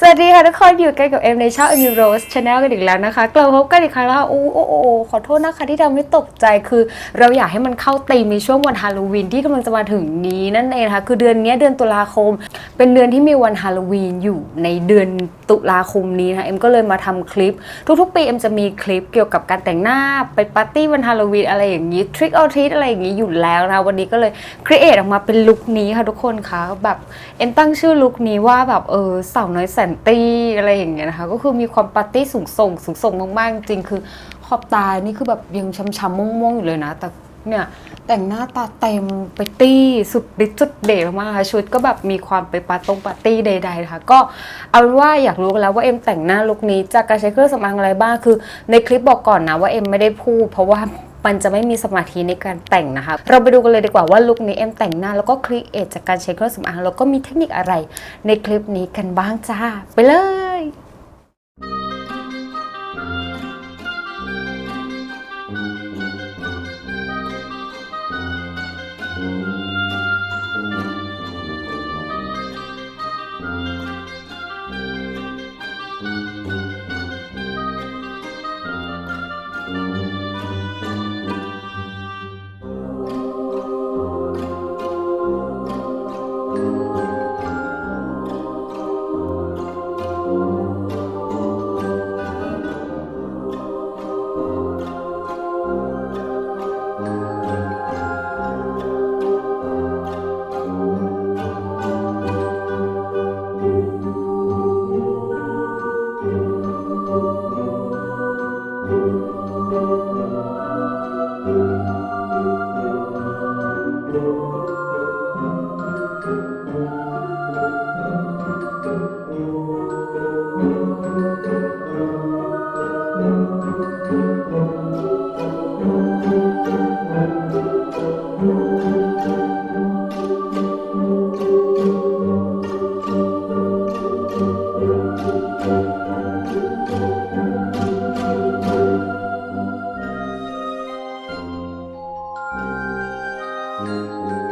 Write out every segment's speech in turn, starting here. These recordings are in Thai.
สวัสดีค่ะทุกคนอยู่กันกับเอ็มในช่อง New Rose Channel กันอีกแล้วนะคะกลับมาพบกันอีกครั้งแล้วค่ะโอ้โอ้โอ้ขอโทษนะคะที่ทำให้ตกใจคือ เราอยากให้มันเข้าธีมในช่วงวันฮาโลวีนที่กำลังจะมาถึงนี้นั่นเองนะคะคือเดือนนี้เดือนตุลาคม เป็นเดือนที่มีวันฮาโลวีนอยู่ในเดือนตุลาคมนี้นะคะเอ็มก็เลยมาทำคลิป ทุกๆปีเอ็มจะมีคลิปเกี่ยวกับการแต่งหน้าไปปาร์ตี้วันฮาโลวีนอะไรอย่างนี้ Trick or Treat อะไรอย่างนี้อยู่แล้วนะคะวันนี้ก็เลยครีเอทออกมาเป็นลุคนี้ค่ะทุกคนคะแบบเอ็มตั้งชื่อลุคนี้ว่าแบบเออสาวน้อยแสนตี้อะไรอย่างเงี้ยนะคะ ก็คือมีความปาร์ตี้สูงส่งสูงส่งมากๆจริงคือขอบตานี่คือแบบยังช้ำๆม่วงๆอยู่เลยนะ แต่เนี่ยแต่งหน้าตาเต็มไปตี้สุดฤทธิ์สุดเดชมากค่ะชุดก็แบบมีความไปปาร์ตงปาร์ตี้ใดๆนะคะก็เอาว่าอยากรู้แล้วว่าเอ็มแต่งหน้าลุคนี้จากการใช้เครื่องสำอางอะไรบ้างคือ ในคลิปบอกก่อนนะว่าเอ็มไม่ได้พูดเพราะว่า มันจะไม่มีสมาธิในการแต่งนะคะ เราไปดูกันเลยดีกว่าว่าลุคนี้เอ็มแต่งหน้าแล้วก็ครีเอทจากการใช้เครื่องสำอางแล้วก็มีเทคนิคอะไรในคลิปนี้กันบ้างจ้า ไปเลย ส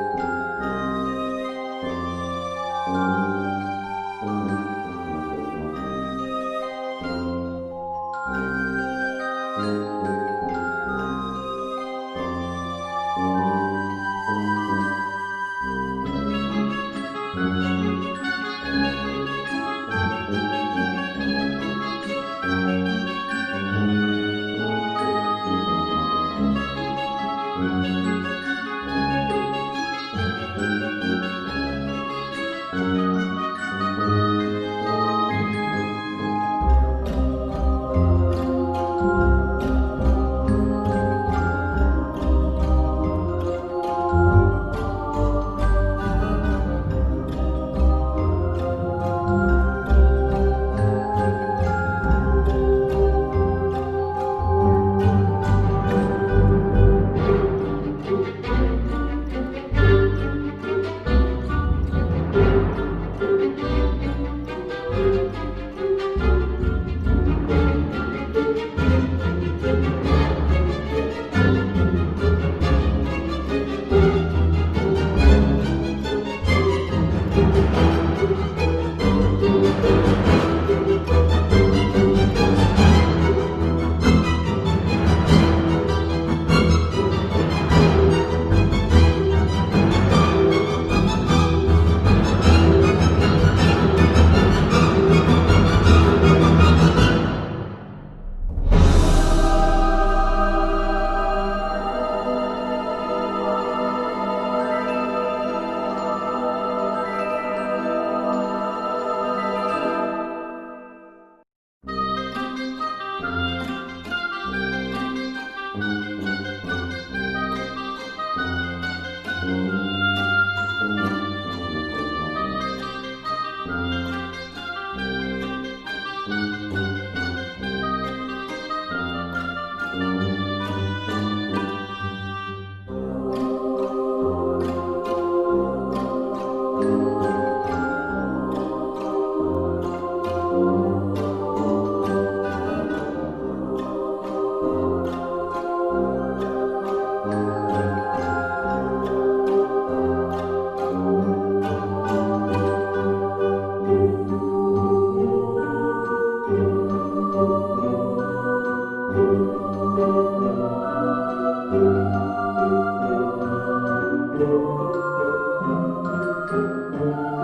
Música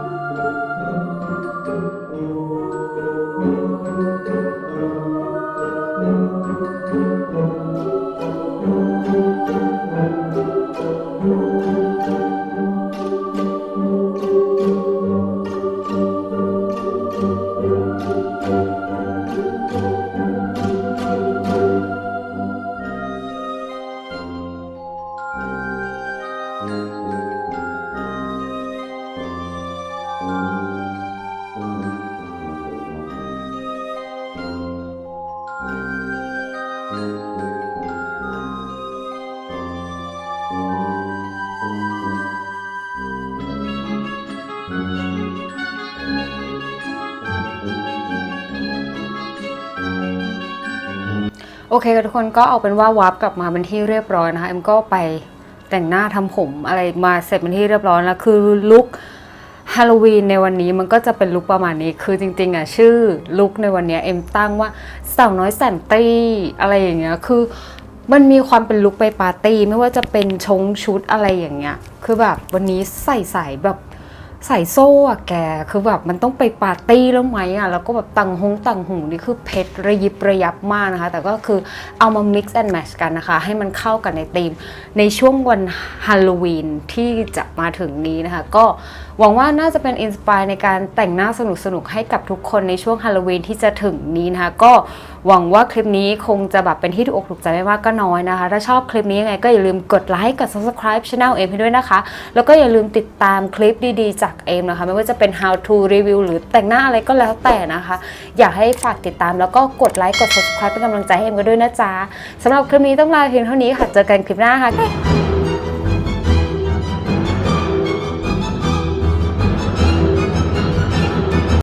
โอเคทุกคนก็เอาเป็นว่าวาร์ปกลับมาเป็นที่เรียบร้อยนะคะเอ็มก็ไปแต่งหน้าทำผมอะไรมาเสร็จเป็นที่เรียบร้อยแล้วคือลุคฮาโลวีนในวันนี้มันก็จะเป็นลุคประมาณนี้ คือจริงๆอะชื่อลุคในวันเนี้ยเอ็มตั้งว่าสาวน้อยแสนตี้อะไรอย่างเงี้ยคือมันมีความเป็นลุคไปปาร์ตี้ไม่ว่าจะเป็นชงชุดอะไรอย่างเงี้ย คือแบบวันนี้ใส่ใส่แบบ ใส่โซ่อะแก คือแบบมันต้องไปปาร์ตี้แล้วไหมอะแล้วก็แบบตังหงตังหูนี่คือเพชรระยิบระยับมากนะคะ แต่ก็คือเอามา mix and match กันนะคะ ให้มันเข้ากันในธีม ในช่วงวันฮาโลวีนที่จะมาถึงนี้นะคะ ก็หวังว่าน่าจะเป็นอินสปายในการแต่งหน้าสนุกๆให้กับทุกคนในช่วงฮาโลวีนที่จะถึงนี้นะคะก็หวังว่าคลิปนี้คงจะแบบเป็นที่ถูกอกถูกใจไม่มากก็น้อยนะคะ ถ้าชอบคลิปนี้ยังไงก็อย่าลืมกดไลค์กด subscribe channel เอ็มให้ด้วยนะคะ แล้วก็อย่าลืมติดตามคลิปดีๆ จากเอ็มนะคะ ไม่ว่าจะเป็น how to review หรือแต่งหน้าอะไรก็แล้วแต่นะคะ อยากให้ฝากติดตามแล้วก็กดไลค์กด subscribe เป็นกำลังใจให้เอ็มกันด้วยนะจ๊ะสำหรับคลิปนี้ต้องลาเพียงเท่านี้ค่ะเจอกันคลิปหน้าค่ะ